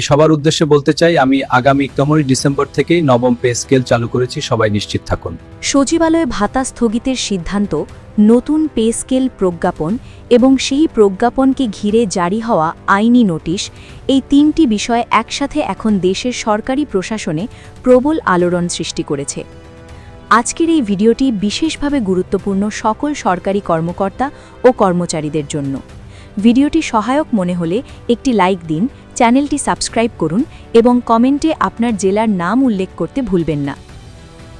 সবার উদ্দেশ্যে বলতে চাই, আমি আগামী একামরি ডিসেম্বর থেকেই নবম পে স্কেল চালু করেছি, সবাই নিশ্চিত থাকুন। সচিবালয়ে ভাতা স্থগিতের সিদ্ধান্ত, নতুন পে স্কেল প্রজ্ঞাপন এবং সেই প্রজ্ঞাপনকে ঘিরে জারি হওয়া আইনি নোটিশ, এই তিনটি বিষয় একসাথে এখন দেশের সরকারি প্রশাসনে প্রবল আলোড়ন সৃষ্টি করেছে। আজকের এই ভিডিওটি বিশেষভাবে গুরুত্বপূর্ণ সকল সরকারি কর্মকর্তা ও কর্মচারীদের জন্য। ভিডিওটি সহায়ক মনে হলে একটি লাইক দিন, চ্যানেলটি সাবস্ক্রাইব করুন এবং কমেন্টে আপনার জেলার নাম উল্লেখ করতে ভুলবেন না।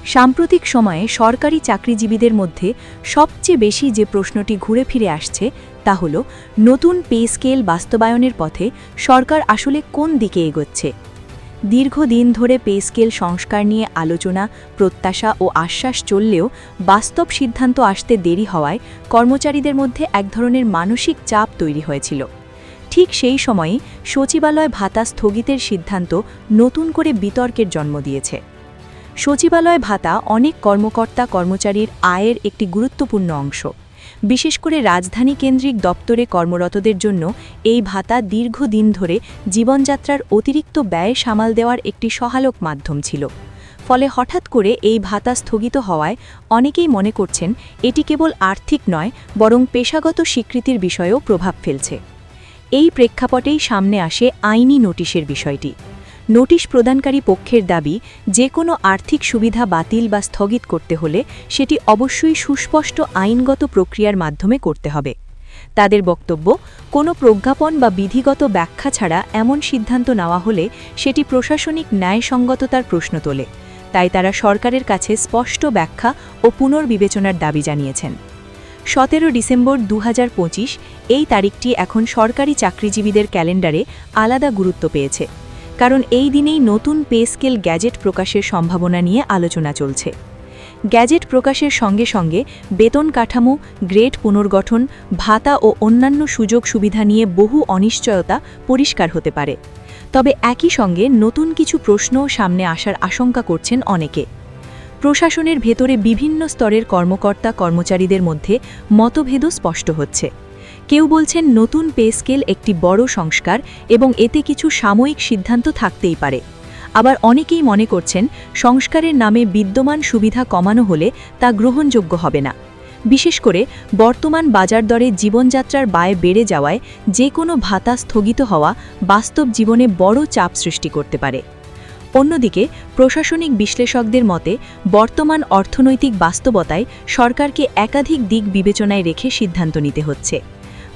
সাম্প্রতিক সময়ে সরকারি চাকরিজীবীদের মধ্যে সবচেয়ে বেশি যে প্রশ্নটি ঘুরে ফিরে আসছে তা হল, নতুন পে স্কেল বাস্তবায়নের পথে সরকার আসলে কোন দিকে এগোচ্ছে? দীর্ঘদিন ধরে পে স্কেল সংস্কার নিয়ে আলোচনা, প্রত্যাশা ও আশ্বাস চললেও বাস্তব সিদ্ধান্ত আসতে দেরি হওয়ায় কর্মচারীদের মধ্যে এক ধরনের মানসিক চাপ তৈরি হয়েছিল। ঠিক সেই সময়ে সচিবালয় ভাতা স্থগিতের সিদ্ধান্ত নতুন করে বিতর্কের জন্ম দিয়েছে। সচিবালয় ভাতা অনেক কর্মকর্তা কর্মচারীর আয়ের একটি গুরুত্বপূর্ণ অংশ। বিশেষ করে রাজধানী কেন্দ্রিক দপ্তরে কর্মরতদের জন্য এই ভাতা দীর্ঘদিন ধরে জীবনযাত্রার অতিরিক্ত ব্যয় সামাল দেওয়ার একটি সহালক মাধ্যম ছিল। ফলে হঠাৎ করে এই ভাতা স্থগিত হওয়ায় অনেকেই মনে করছেন এটি কেবল আর্থিক নয়, বরং পেশাগত স্বীকৃতির বিষয়েও প্রভাব ফেলছে। এই প্রেক্ষাপটেই সামনে আসে আইনি নোটিশের বিষয়টি। নোটিশ প্রদানকারী পক্ষের দাবি যে কোনো আর্থিক সুবিধা বাতিল বা স্থগিত করতে হলে সেটি অবশ্যই সুস্পষ্ট আইনগত প্রক্রিয়ার মাধ্যমে করতে হবে। তাদের বক্তব্য, কোনো প্রজ্ঞাপন বা বিধিগত ব্যাখ্যা ছাড়া এমন সিদ্ধান্ত নেওয়া হলে সেটি প্রশাসনিক ন্যায়সঙ্গততার প্রশ্ন তোলে। তাই তারা সরকারের কাছে স্পষ্ট ব্যাখ্যা ও পুনর্বিবেচনার দাবি জানিয়েছেন। সতেরো ডিসেম্বর দু হাজার পঁচিশ, এই তারিখটি এখন সরকারি চাকরিজীবীদের ক্যালেন্ডারে আলাদা গুরুত্ব পেয়েছে। কারণ এই দিনেই নতুন পে স্কেল গ্যাজেট প্রকাশের সম্ভাবনা নিয়ে আলোচনা চলছে। গ্যাজেট প্রকাশের সঙ্গে সঙ্গে বেতন কাঠামো, গ্রেড পুনর্গঠন, ভাতা ও অন্যান্য সুযোগ সুবিধা নিয়ে বহু অনিশ্চয়তা পরিষ্কার হতে পারে। তবে একই সঙ্গে নতুন কিছু প্রশ্নও সামনে আসার আশঙ্কা করছেন অনেকে। প্রশাসনের ভেতরে বিভিন্ন স্তরের কর্মকর্তা কর্মচারীদের মধ্যে মতভেদও স্পষ্ট হচ্ছে। কেউ বলছেন নতুন পে স্কেল একটি বড় সংস্কার এবং এতে কিছু সাময়িক সিদ্ধান্ত থাকতেই পারে। আবার অনেকেই মনে করছেন সংস্কারের নামে বিদ্যমান সুবিধা কমানো হলে তা গ্রহণযোগ্য হবে না। বিশেষ করে বর্তমান বাজার দরে জীবনযাত্রার ব্যয় বেড়ে যাওয়ায় যে কোনো ভাতা স্থগিত হওয়া বাস্তব জীবনে বড় চাপ সৃষ্টি করতে পারে। অন্যদিকে প্রশাসনিক বিশ্লেষকদের মতে বর্তমান অর্থনৈতিক বাস্তবতায় সরকারকে একাধিক দিক বিবেচনায় রেখে সিদ্ধান্ত নিতে হচ্ছে।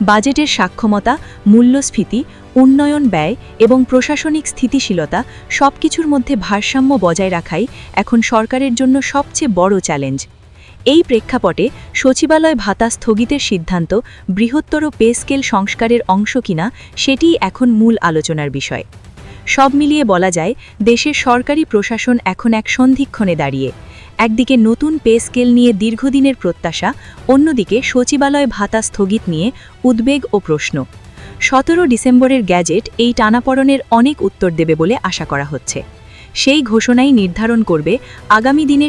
বাজেটের সাক্ষমতা, মূল্যস্ফীতি, উন্নয়ন ব্যয় এবং প্রশাসনিক স্থিতিশীলতা সব কিছুর মধ্যে ভারসাম্য বজায় রাখাই এখন সরকারের জন্য সবচেয়ে বড় চ্যালেঞ্জ। এই প্রেক্ষাপটে সচিবালয় ভাতা স্থগিতের সিদ্ধান্ত বৃহত্তর পে স্কেল সংস্কারের অংশ কিনা সেটিই এখন মূল আলোচনার বিষয়। সব মিলিয়ে বলা যায়, দেশের সরকারি প্রশাসন এখন এক সন্ধিক্ষণে দাঁড়িয়ে। একদিকে নতুন পে স্কেল নিয়ে দীর্ঘদিনের প্রত্যাশা, অন্যদিকে সচিবালয় ভাতা স্থগিত নিয়ে উদ্বেগ ও প্রশ্ন। সতেরো ডিসেম্বরের গ্যাজেট এই টানাপড়নের অনেক উত্তর দেবে বলে আশা করা হচ্ছে। সেই ঘোষণাই নির্ধারণ করবে আগামী দিনে